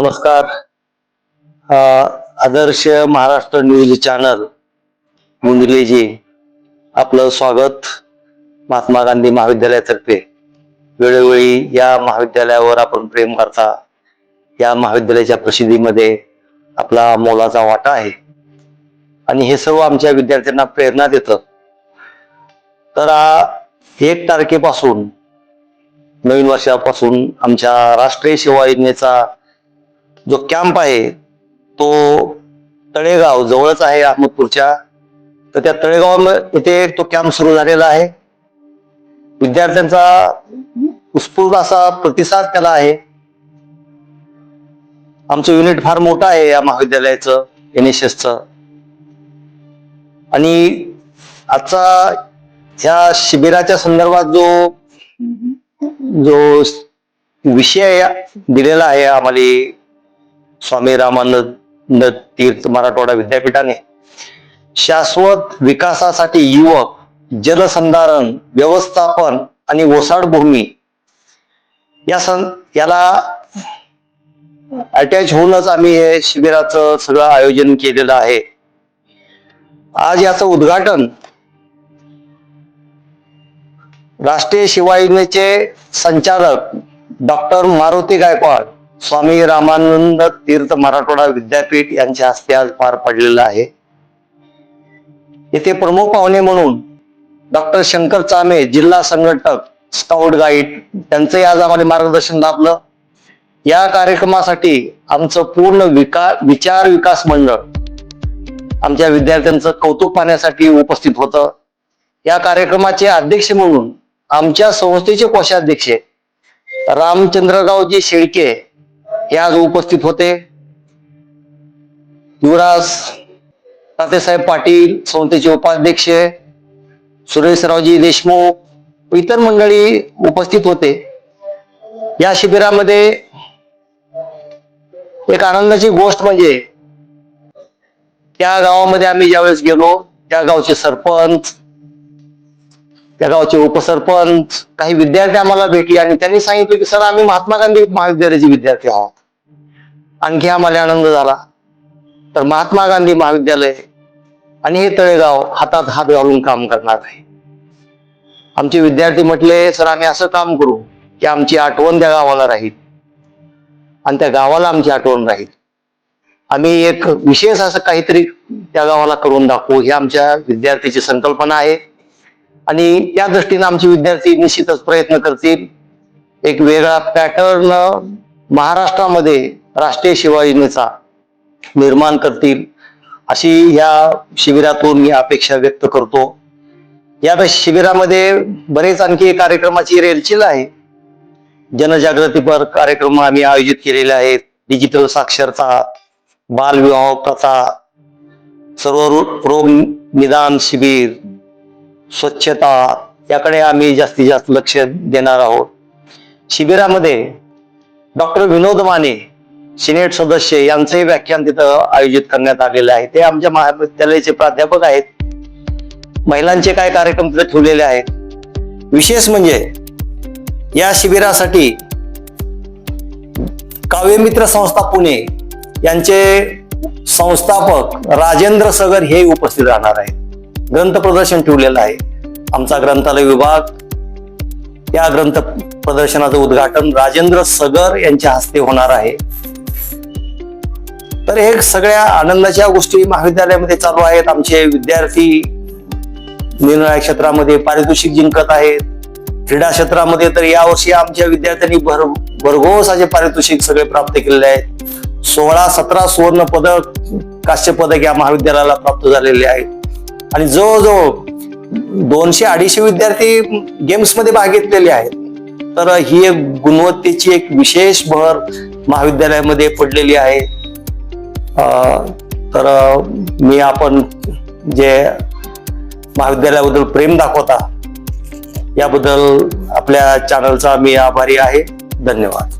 नमस्कार. Adarsh Maharashtra news channel मुंदलेजी आपलं स्वागत महात्मा गांधी महाविद्यालयातर्फे. वेळोवेळी या महाविद्यालयावर आपण प्रेम करता या महाविद्यालयाच्या प्रसिद्धीमध्ये आपला मोलाचा वाटा आहे. आणि हे सर्व आमच्या विद्यार्थ्यांना प्रेरणा देतं तर एक तारखेपासून नवीन वर्षापासून आमच्या राष्ट्रीय सेवा योजनेचा जो कॅम्प आहे तो तळेगाव जवळच आहे अहमदपूरच्या. तर त्या तळेगाव येथे तो कॅम्प सुरू झालेला आहे. विद्यार्थ्यांचा उत्स्फूर्त असा प्रतिसाद त्याला आहे. आमचं युनिट फार मोठं आहे या महाविद्यालयाचं एन एस एसचं आणि आजचा ह्या शिबिराच्या संदर्भात जो जो विषय दिलेला आहे आम्हाला स्वामी रामानंद तीर्थ मराठवाडा विद्यापीठाने शाश्वत विकासासाठी युवक जलसंधारण व्यवस्थापन आणि ओसाड भूमी या सं याला अटॅच होऊनच आम्ही हे शिबिराचं सगळं आयोजन केलेलं आहे. आज याचं उद्घाटन राष्ट्रीय शिवायनेचे संचालक डॉक्टर मारुती गायकवाड स्वामी रामानंद तीर्थ मराठवाडा विद्यापीठ यांच्या हस्ते आज पार पडलेलं आहे. येथे प्रमुख पाहुणे म्हणून डॉक्टर शंकर चामे जिल्हा संघटक स्काउट गाईड त्यांचंही आज आम्हाला मार्गदर्शन लाभलं. या कार्यक्रमासाठी आमचं पूर्ण विका विचार विकास मंडळ आमच्या विद्यार्थ्यांचं कौतुक पाहण्यासाठी उपस्थित होतं. या कार्यक्रमाचे अध्यक्ष म्हणून आमच्या संस्थेचे कोषाध्यक्ष रामचंद्ररावजी शेळके हे आज उपस्थित होते. युवराज तातेसाहेब पाटील संस्थेचे उपाध्यक्ष सुरेशरावजी देशमुख इतर मंडळी उपस्थित होते. या शिबिरामध्ये एक आनंदाची गोष्ट म्हणजे त्या गावामध्ये आम्ही ज्यावेळेस गेलो त्या गावचे सरपंच त्या गावचे उपसरपंच काही विद्यार्थी आम्हाला भेटले आणि त्यांनी सांगितलं की सर आम्ही महात्मा गांधी महाविद्यालयाचे विद्यार्थी आहोत. आणखी आम्हाला आनंद झाला. तर महात्मा गांधी महाविद्यालय आणि हे तळेगाव हातात हात घालून काम करणार आहे. आमचे विद्यार्थी म्हटले सर आम्ही असं काम करू की आमची आठवण त्या गावाला राहील. आणि त्या गावाला आमची आठवण राहील. आम्ही एक विशेष असं काहीतरी त्या गावाला करून दाखवू ही आमच्या विद्यार्थीची संकल्पना आहे. आणि त्या दृष्टीने आमचे विद्यार्थी निश्चितच प्रयत्न करतील. एक वेगळा पॅटर्न महाराष्ट्रामध्ये राष्ट्रीय सेवा योजनेचा निर्माण करतील अशी या शिबिरातून मी अपेक्षा व्यक्त करतो. या शिबिरामध्ये बरेच आणखी कार्यक्रमाची रेलचेल आहे. जनजागृतीपर कार्यक्रम आम्ही आयोजित केलेले आहेत. डिजिटल साक्षरता बालविवाह प्रथा सर्व रो- रोग निदान शिबिर स्वच्छता याकडे आम्ही जास्तीत जास्त लक्ष देणार आहोत. शिबिरामध्ये डॉक्टर विनोद माने सिनेट सदस्य यांचंही व्याख्यान तिथं आयोजित करण्यात आलेलं आहे. ते आमच्या महाविद्यालयाचे प्राध्यापक आहेत. महिलांचे काय कार्यक्रम तिथे ठेवलेले आहेत. विशेष म्हणजे या शिबिरासाठी काव्यमित्र संस्था पुणे यांचे संस्थापक राजेंद्र सगर हे उपस्थित राहणार आहेत. ग्रंथ प्रदर्शन ठेवलेलं आहे. आमचा ग्रंथालय विभाग या ग्रंथ प्रदर्शनाचं उद्घाटन राजेंद्र सगर यांच्या हस्ते होणार आहे. तर हे सगळ्या आनंदाच्या गोष्टी महाविद्यालयामध्ये चालू आहेत. आमचे विद्यार्थी निरनिराळ्या क्षेत्रामध्ये पारितोषिक जिंकत आहेत. क्रीडा क्षेत्रामध्ये तर यावर्षी आमच्या विद्यार्थ्यांनी भर भरघोस असे पारितोषिक सगळे प्राप्त केलेले आहेत. सोळा सतरा सुवर्ण पदक काश्य पदक या महाविद्यालयाला प्राप्त झालेले आहेत. आणि जवळजवळ दोनशे अडीचशे विद्यार्थी गेम्समध्ये भाग घेतलेले आहेत. तर ही एक गुणवत्तेची एक विशेष भर महाविद्यालयामध्ये पडलेली आहे. तर मी आपण जे महाविद्यालयाबद्दल प्रेम दाखवता याबद्दल आपल्या चॅनलचा मी आभारी आहे. धन्यवाद.